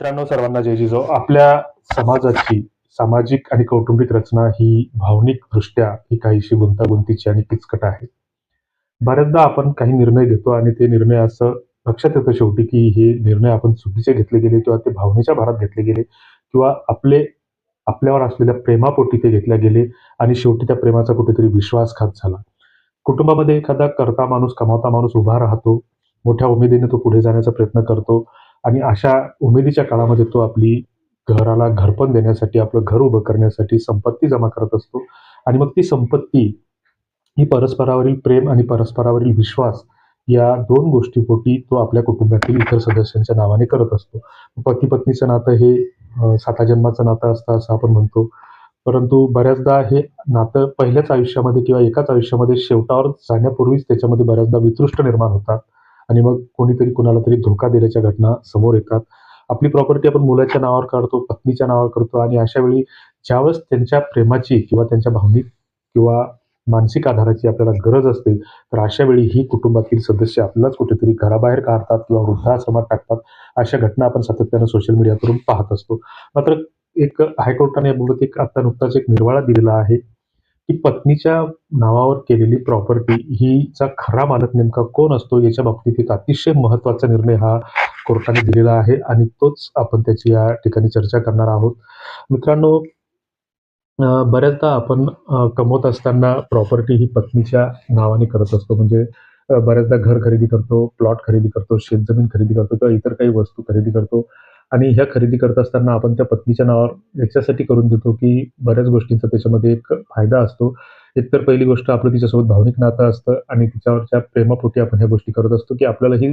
मित्रांनो सर्वांना जय जिजो आपल्या समाजाची सामाजिक आणि कौटुंबिक रचना ही भावनिक दृष्ट्या ही काहीशी गुंतागुंतीची आणि किचकट आहे. बऱ्याचदा आपण काही निर्णय घेतो आणि ते निर्णय असं लक्षात येतं शेवटी की हे निर्णय आपण चुकीचे घेतले गेले किंवा ते भावनेच्या भारात घेतले गेले किंवा आपले आपल्यावर असलेल्या प्रेमापोटी ते घेतले गेले आणि शेवटी त्या प्रेमाचा कुठेतरी विश्वासघात झाला. कुटुंबामध्ये एखादा करता माणूस कमावता माणूस उभा राहतो मोठ्या उमेदीने तो पुढे जाण्याचा प्रयत्न करतो आणि अशा उमेदीच्या काळामध्ये तो आपली घराला घरपण देण्यासाठी आपलं घर उभं करण्यासाठी संपत्ती जमा करत असतो. आणि मग ती संपत्ती ही परस्परावरील प्रेम आणि परस्परावरील विश्वास या दोन गोष्टीपोटी तो आपल्या कुटुंबातील इतर सदस्यांच्या नावाने करत असतो. पती पत्नीचं नातं हे साता जन्माचं नातं असतं असं आपण म्हणतो. परंतु बऱ्याचदा हे नातं पहिल्याच आयुष्यामध्ये किंवा एकाच आयुष्यामध्ये शेवटावर जाण्यापूर्वीच त्याच्यामध्ये बऱ्याचदा वितृष्ट निर्माण होतात. आणि मग कोणीतरी कुणाला तरी धोका दिल्याच्या घटना समोर येतात. आपली प्रॉपर्टी आपण मुलाच्या नावावर काढतो पत्नीच्या नावावर करतो आणि अशा वेळी ज्यावेळेस त्यांच्या प्रेमाची किंवा त्यांच्या भावनिक किंवा मानसिक आधाराची आपल्याला गरज असते तर अशा वेळी ही कुटुंबातील सदस्य आपल्यालाच कुठेतरी घराबाहेर काढतात किंवा वृद्धाश्रमात टाकतात. अशा घटना आपण सातत्यानं सोशल मीडियावरून पाहत असतो. मात्र एक हायकोर्टाने याबाबत एक आता नुकताच एक निर्वाळा दिलेला आहे. की पत्नीच्या नावावर केलेली प्रॉपर्टी हीचा खरा मालक नेमका कोण असतो याच्या बाबतीत एक अतिशय महत्त्वाचा निर्णय हा कोर्टाने दिलेला आहे आणि तोच आपण त्याची या ठिकाणी चर्चा करणार आहोत. मित्रांनो बऱ्याचदा आपण कमवत असताना प्रॉपर्टी ही पत्नीच्या नावाने करत असतो. म्हणजे बऱ्याचदा घर खरेदी करतो प्लॉट खरेदी करतो शेतजमीन खरेदी करतो किंवा इतर काही वस्तू खरेदी करतो. आणि ह्या खरेदी करत असताना आपण त्या पत्नीच्या नावावर याच्यासाठी करून देतो की बऱ्याच गोष्टींचा त्याच्यामध्ये एक फायदा असतो. एकतर पहिली गोष्ट आपलं तिच्यासोबत भावनिक नातं असतं आणि तिच्यावरच्या प्रेमापोटी आपण ह्या गोष्टी करत असतो की आपल्याला ही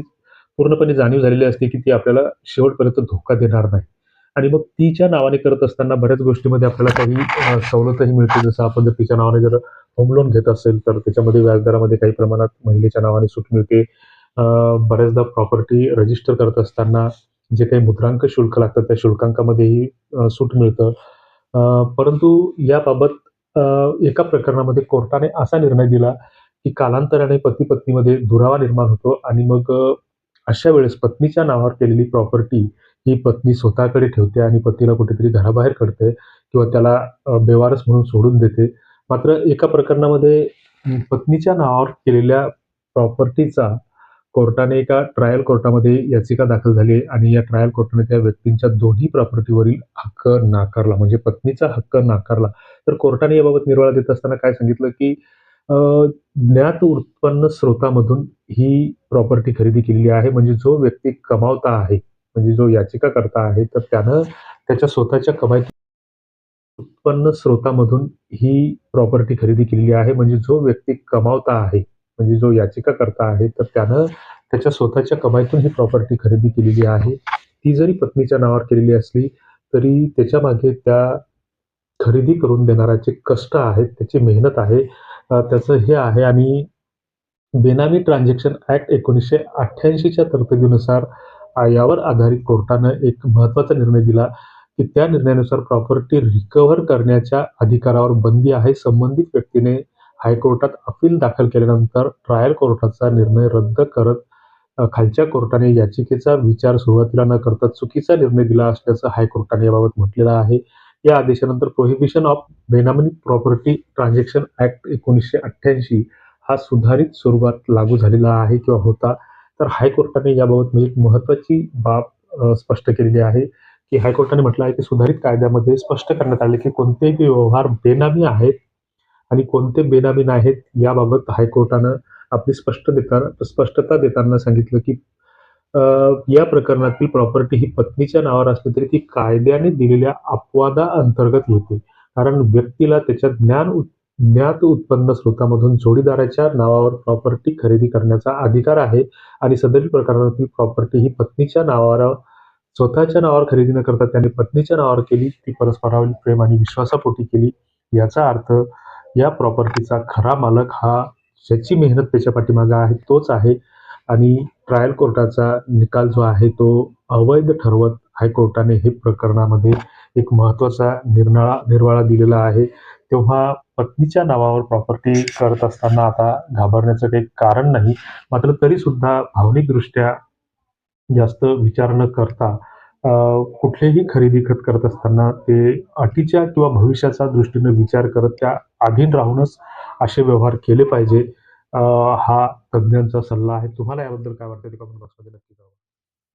पूर्णपणे जाणीव झालेली असते की ती आपल्याला शेवटपर्यंत धोका देणार नाही. आणि मग तिच्या नावाने करत असताना बऱ्याच गोष्टीमध्ये आपल्याला काही सवलतही मिळते. जसं आपण जर तिच्या नावाने जर होम लोन घेत असेल तर त्याच्यामध्ये व्याजदरामध्ये काही प्रमाणात महिलेच्या नावाने सूट मिळते. बऱ्याचदा प्रॉपर्टी रजिस्टर करत असताना जे काही मुद्रांक शुल्क लागतं त्या शुल्कांकामध्येही सूट मिळतं. परंतु याबाबत एका प्रकरणामध्ये कोर्टाने असा निर्णय दिला की कालांतराने पती पत्नीमध्ये दुरावा निर्माण होतो आणि मग अशा वेळेस पत्नीच्या नावावर केलेली प्रॉपर्टी ही पत्नी स्वतःकडे ठेवते आणि पतीला कुठेतरी घराबाहेर काढते किंवा त्याला बेवारस म्हणून सोडून देते. मात्र एका प्रकरणामध्ये पत्नीच्या नावावर केलेल्या प्रॉपर्टीचा कोर्टाने एका ट्रायल कोर्टामध्ये याचिका दाखल झाली आणि या ट्रायल कोर्टाने त्या व्यक्तींच्या दोन्ही प्रॉपर्टीवरील हक्क नाकारला म्हणजे पत्नीचा हक्क नाकारला. तर कोर्टाने याबाबत निर्वाळा देत असताना काय सांगितलं की ज्ञात उत्पन्न स्रोतामधून ही प्रॉपर्टी खरेदी केलेली आहे म्हणजे जो व्यक्ती कमावता आहे म्हणजे जो याचिका करता आहे तर त्यानं त्याच्या स्वतःच्या कमाई उत्पन्न स्रोतामधून ही प्रॉपर्टी खरेदी केलेली आहे म्हणजे जो व्यक्ती कमावता आहे म्हणजे जो याचिकाकर्ता आहे तर त्यानं त्याच्या स्वतःच्या कमाईतून ही प्रॉपर्टी खरेदी केलेली आहे. ती जरी पत्नीच्या नावावर केलेली असली तरी त्याच्यामागे त्या खरेदी करून देणाऱ्याचे कष्ट आहेत त्याची मेहनत आहे त्याचं हे आहे. आणि बेनामी ट्रान्झॅक्शन ऍक्ट एकोणीसशे अठ्ठ्याऐंशीच्या तरतुदीनुसार यावर आधारित कोर्टानं एक महत्त्वाचा निर्णय दिला की त्या निर्णयानुसार प्रॉपर्टी रिकव्हर करण्याच्या अधिकारावर बंदी आहे. संबंधित व्यक्तीने हायकोर्टात अपील दाखल केल्यानंतर ट्रायल कोर्टाचा निर्णय रद्द करत खालच्या कोर्टाने याचिकेचा विचार सुरुवातीला न करता चुकीचा निर्णय दिला असल्याचं हायकोर्टाने याबाबत म्हटलेलं आहे. या आदेशानंतर prohibition of benami property transaction act एकोणीसशे अठ्ठ्याऐंशी हा सुधारित स्वरूपात लागू झालेला आहे किंवा होता. तर हायकोर्टाने याबाबत म्हणजे एक महत्त्वाची बाब स्पष्ट केलेली आहे की हायकोर्टाने म्हटलं आहे की सुधारित कायद्यामध्ये स्पष्ट करण्यात आले की कोणतेही व्यवहार बेनामी आहेत आणि कोणते बेनामीन आहेत याबाबत हायकोर्टानं आपली स्पष्ट देताना स्पष्टता देताना सांगितलं की या प्रकरणातील प्रॉपर्टी ही पत्नीच्या नावावर असली तरी ती कायद्याने दिलेल्या अपवादा अंतर्गत येते. कारण व्यक्तीला त्याच्या ज्ञान उत- ज्ञात उत्पन्न स्रोतामधून जोडीदाराच्या नावावर प्रॉपर्टी खरेदी करण्याचा अधिकार आहे आणि सदरील प्रकरणातील प्रॉपर्टी ही पत्नीच्या नावावर स्वतःच्या नावावर खरेदी न करता त्याने पत्नीच्या नावावर केली ती परस्परावरील प्रेम आणि विश्वासापोटी केली याचा अर्थ या प्रॉपर्टीचा खरा मालक हा ज्याची मेहनत त्याच्या पाठीमागे आहे तोच आहे. आणि ट्रायल कोर्टाचा निकाल जो आहे तो अवैध ठरवत हायकोर्टाने हे प्रकरणामध्ये एक महत्त्वाचा निर्णळा निर्वाळा दिलेला आहे. तेव्हा पत्नीच्या नावावर प्रॉपर्टी करत असताना आता घाबरण्याचं काही कारण नाही. मात्र तरी सुद्धा भावनिकदृष्ट्या जास्त विचार न करता कुठलेही खरेदी खत करत असताना ते अटीच्या किंवा भविष्याचा दृष्टीने विचार करत त्या अधीन राहूनच असे व्यवहार केले पाहिजे. हा तज्ञांचा सल्ला आहे. तुम्हाला याबद्दल काय वाटतं ते कमेंट बॉक्समध्ये नक्की कळवा.